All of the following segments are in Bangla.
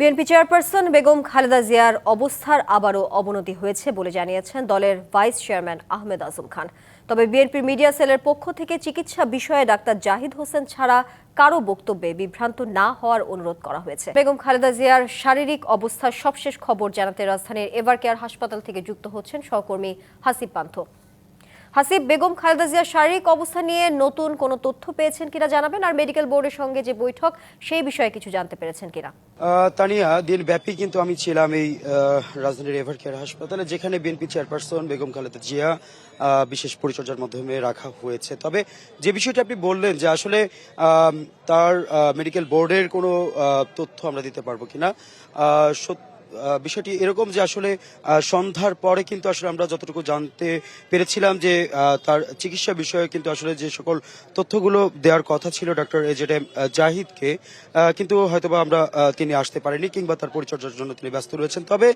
বিএনপি চেয়ারপারসন বেগম খালেদা জিয়ার অবস্থার আবারও অবনতি হয়েছে বলে জানিয়েছেন দলের ভাইস চেয়ারম্যান আহমেদ আজম খান। তবে বিএনপির মিডিয়া সেলের পক্ষ থেকে চিকিৎসা বিষয়ে ডাক্তার জাহিদ হোসেন ছাড়া কারও বক্তব্যে বিভ্রান্ত না হওয়ার অনুরোধ করা হয়েছে। বেগম খালেদা জিয়ার শারীরিক অবস্থার সবশেষ খবর জানাতে রাজধানীর এভার কেয়ার হাসপাতাল থেকে যুক্ত হচ্ছেন সহকর্মী হাসিব পান্থ। হাসিব বেগম খালেদা জিয়ার শারীরিক অবস্থা নিয়ে নতুন কোনো তথ্য পেয়েছেন কিনা জানাবেন আর মেডিকেল বোর্ডের সঙ্গে যে বৈঠক সেই বিষয়ে কিছু জানতে পেরেছেন কিনা? তানিয়া দিনব্যাপী কিন্তু আমি ছিলাম এই রাজধানীর এভার কেয়ার হাসপাতালে যেখানে বিএনপি চেয়ারপারসন বেগম খালেদা জিয়া বিশেষ পরিচর্যার মাধ্যমে রাখা হয়েছে। তবে যে বিষয়টা আপনি বললেন যে আসলে তার মেডিকেল বোর্ডের কোনো তথ্য আমরা দিতে পারব কিনা আহ, সত- আহ, বিষয়টি এরকম যে আসলে সন্ধ্যার পরে কিন্তু আসলে আমরা যতটুকু জানতে পেরেছিলাম যে তার চিকিৎসা বিষয়ে কিন্তু আসলে যে সকল তথ্যগুলো দেওয়ার কথা ছিল ডক্টর এজেড এম জাহিদকে কিন্তু হয়তোবা আমরা তিনি আসতে পারেনি কিংবা তার পরিচর্যার জন্য তিনি ব্যস্ত রয়েছেন। তবে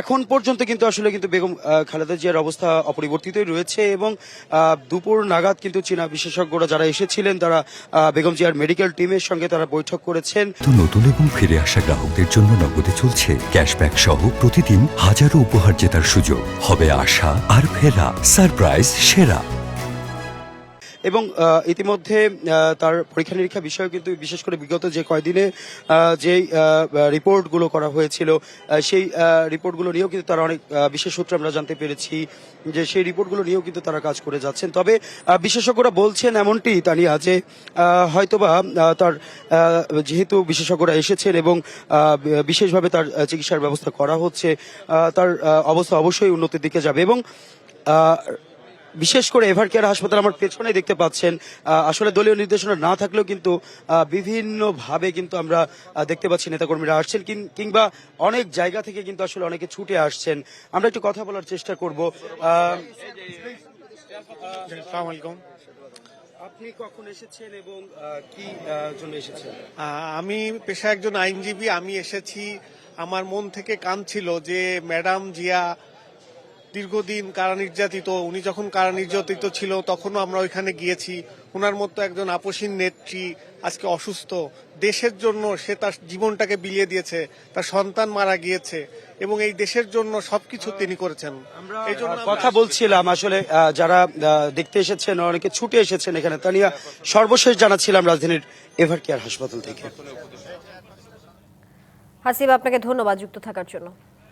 এখন পর্যন্ত কিন্তু আসলে কিন্তু বেগম খালেদা জিয়ার অবস্থা অপরিবর্তিতই রয়েছে এবং দুপুর নাগাদ কিন্তু চীনা বিশেষজ্ঞরা যারা এসেছিলেন, তারা বেগম জিয়ার মেডিকেল টিমের সঙ্গে তারা বৈঠক করেছেন। নতুন এবং ফিরে আসা গ্রাহকদের জন্য নগদে চলছে ক্যাশব্যাক সহ প্রতিদিন হাজারো উপহার জেতার সুযোগ। হবে আশা আর ফেরা, সারপ্রাইজ, সেরা। এবং ইতিমধ্যে তার পরীক্ষা নিরীক্ষা বিষয়ে কিন্তু বিশেষ করে বিগত যে কয়দিনে যেই রিপোর্টগুলো করা হয়েছিল সেই রিপোর্টগুলো নিয়েও কিন্তু তারা অনেক বিশেষ সূত্রে আমরা জানতে পেরেছি যে সেই রিপোর্টগুলো নিয়েও কিন্তু তারা কাজ করে যাচ্ছেন। তবে বিশেষজ্ঞরা বলছেন এমনটি, তানিয়া, যে হয়তোবা তার যেহেতু বিশেষজ্ঞরা এসেছেন এবং বিশেষভাবে তার চিকিৎসার ব্যবস্থা করা হচ্ছে তার অবস্থা অবশ্যই উন্নতির দিকে যাবে এবং বিশেষ করে এভার কেয়ার হাসপাতাল আমার পেছনে দেখতে পাচ্ছেন। আসলে দলীয় নির্দেশনা না থাকলেও কিন্তু বিভিন্ন ভাবে কিন্তু আমরা দেখতে পাচ্ছি নেতাকর্মীরা আসছেন কিংবা অনেক জায়গা থেকে কিন্তু আসলে অনেকে ছুটে আসছেন। আমরা একটু কথা বলার চেষ্টা করব। আপনি কখন এসেছেন এবং কি জন্য এসেছেন? আমি পেশা একজন আইনজীবী। আমি এসেছি আমার মন থেকে কান ছিল যে ম্যাডাম জিয়া দীর্ঘদিন কারা নির্যাতিত উনি যখন কারা নির্যাতিত ছিল তখনও আমরা ওইখানে গিয়েছি। ওনার মতো একজন আপসীন নেত্রী আজকে অসুস্থ দেশের জন্য সে তার জীবনটাকে বিলিয়ে দিয়েছে তার সন্তান মারা গিয়েছে এবং এই দেশের জন্য সবকিছু তিনি করেছেন। এই জন্য কথা বলছিলাম আসলে যারা আহ, দেখতে এসেছেন অনেকে ছুটে এসেছেন এখানে তা নিয়ে সর্বশেষ জানাচ্ছিলাম রাজধানীর এভার কেয়ার হাসপাতাল থেকে। হাসিব আপনাকে ধন্যবাদ যুক্ত থাকার জন্য।